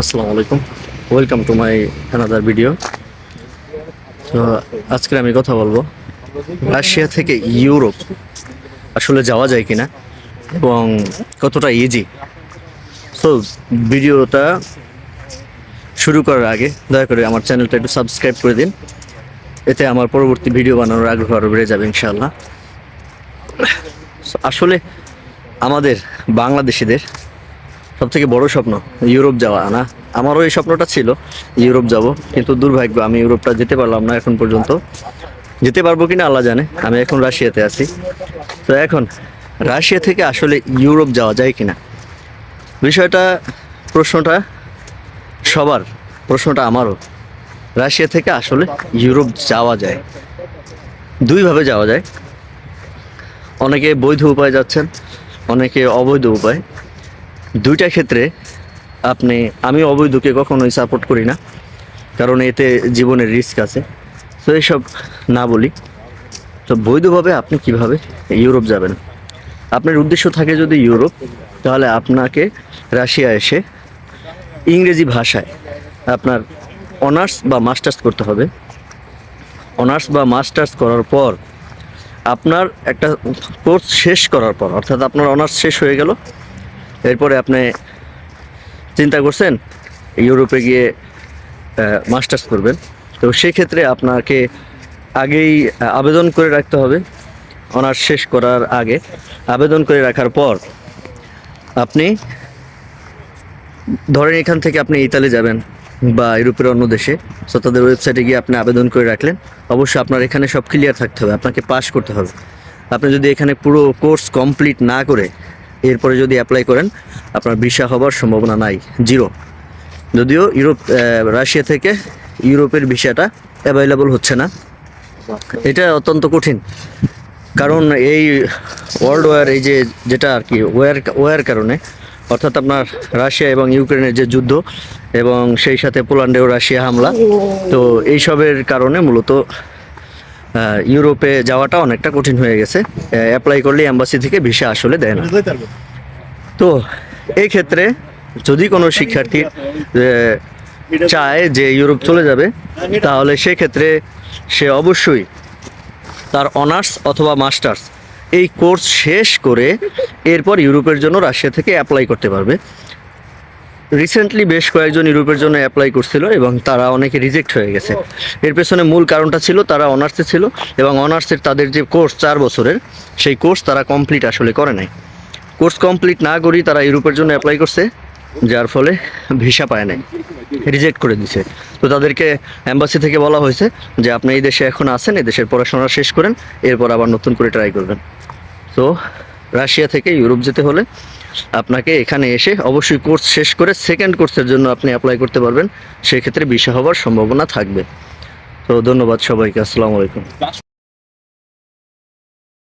আসসালামু আলাইকুম। Welcome to my another video তো আজকে আমি কথা বলব রাশিয়া থেকে ইউরোপ। আসলে যাওয়া যায় কিনা এবং কতটা ইজি সো ভিডিওটা শুরু করার আগে দয়া করে আমার চ্যানেলটা একটু সাবস্ক্রাইব করে দিন। এতে আমার পরবর্তী ভিডিও বানানোর আগ্রহ আরও বেড়ে যাবে ইনশাআল্লাহ। So, আসলে আমাদের বাংলাদেশিদের সব থেকে বড় স্বপ্ন, ইউরোপ যাওয়া, না? আমারও এই স্বপ্নটা ছিল, ইউরোপ যাব, কিন্তু দুর্ভাগ্য, আমি ইউরোপটা যেতে পারলাম না এখন পর্যন্ত। যেতে পারব কিনা আল্লাহ জানে, আমি এখন রাশিয়াতে আছি। তো এখন, রাশিয়া থেকে আসলে ইউরোপ যাওয়া যায় কিনা? বিষয়টা, প্রশ্নটা সবার, প্রশ্নটা আমারও। রাশিয়া থেকে আসলে ইউরোপ যাওয়া যায়। দুইভাবে যাওয়া যায়। অনেকে বৈধ উপায় যাচ্ছেন, অনেকে অবৈধ উপায়। দুইটা ক্ষেত্রে আপনি, আমি অবৈধকে কখনোই সাপোর্ট করি না, কারণ এতে জীবনের রিস্ক আছে। তো এইসব না বলি। তো বৈধভাবে আপনি কীভাবে ইউরোপ যাবেন? আপনার উদ্দেশ্য থাকে যদি ইউরোপ, তাহলে আপনাকে রাশিয়া এসে ইংরেজি ভাষায় আপনার অনার্স বা মাস্টার্স করতে হবে। অনার্স বা মাস্টার্স করার পর আপনার একটা কোর্স শেষ করার পর, অর্থাৎ আপনার অনার্স শেষ হয়ে গেল এরপরে আপনি চিন্তা করছেন ইউরোপে গিয়ে মাস্টার্স করবেন। তো সেক্ষেত্রে আপনাকে আগেই আবেদন করে রাখতে হবে। অনার্স শেষ করার আগে আবেদন করে রাখার পর আপনি ধরেন এখান থেকে আপনি ইতালি যাবেন বা ইউরোপের অন্য দেশে। সো তাদের ওয়েবসাইটে গিয়ে আপনি আবেদন করে রাখলেন। অবশ্যই আপনার এখানে সব ক্লিয়ার থাকতে হবে, আপনাকে পাস করতে হবে। আপনি যদি এখানে পুরো কোর্স কমপ্লিট না করে এরপরে যদি অ্যাপ্লাই করেন, আপনার ভিসা হবার সম্ভাবনা নাই জিরো যদিও ইউরোপ রাশিয়া থেকে ইউরোপের ভিসাটা অ্যাভেলেবল হচ্ছে না। এটা অত্যন্ত কঠিন। কারণ এই ওয়ার্ল্ড ওয়ার এই যে যেটা আর কি ওয়ার ওয়ার কারণে, অর্থাৎ আপনার রাশিয়া এবং ইউক্রেনের যে যুদ্ধ এবং সেই সাথে পোল্যান্ডেও রাশিয়া হামলা, তো এইসবের কারণে মূলত ইউরোপে যাওয়াটা অনেকটা কঠিন হয়ে গেছে। অ্যাপ্লাই করলে অ্যাম্বাসি থেকে ভিসা আসলে দেয় না। তো এই ক্ষেত্রে যদি কোনো শিক্ষার্থী চায় যে ইউরোপ চলে যাবে তাহলে সেক্ষেত্রে সে অবশ্যই তার অনার্স অথবা মাস্টার্স এই কোর্স শেষ করে এরপর ইউরোপের জন্য রাশিয়া থেকে অ্যাপ্লাই করতে পারবে। রিসেন্টলি বেশ কয়েকজন ইউরোপের জন্য অ্যাপ্লাই করছিল এবং তারা অনেকে রিজেক্ট হয়ে গেছে। এর পেছনে মূল কারণটা ছিল তারা অনার্সে ছিল এবং অনার্সের তাদের যে কোর্স চার বছরের, সেই কোর্স তারা কমপ্লিট আসলে করে নাই। কোর্স কমপ্লিট না করেই তারা ইউরোপের জন্য অ্যাপ্লাই করছে, যার ফলে ভিসা পায় নাই রিজেক্ট করে দিছে। তো তাদেরকে অ্যাম্বাসি থেকে বলা হয়েছে যে, আপনি এই দেশে এখন আছেন, এই দেশের পড়াশোনা শেষ করেন, এরপর আবার নতুন করে ট্রাই করবেন। তো রাশিয়া থেকে ইউরোপ যেতে হলে আপনাকে এখানে এসে অবশ্যই কোর্স শেষ করে সেকেন্ড কোর্সের জন্য আপনি অ্যাপ্লাই করতে পারবেন। সেক্ষেত্রে বিষয় হওয়ার সম্ভাবনা থাকবে। তো ধন্যবাদ সবাইকে। আসসালামু আলাইকুম।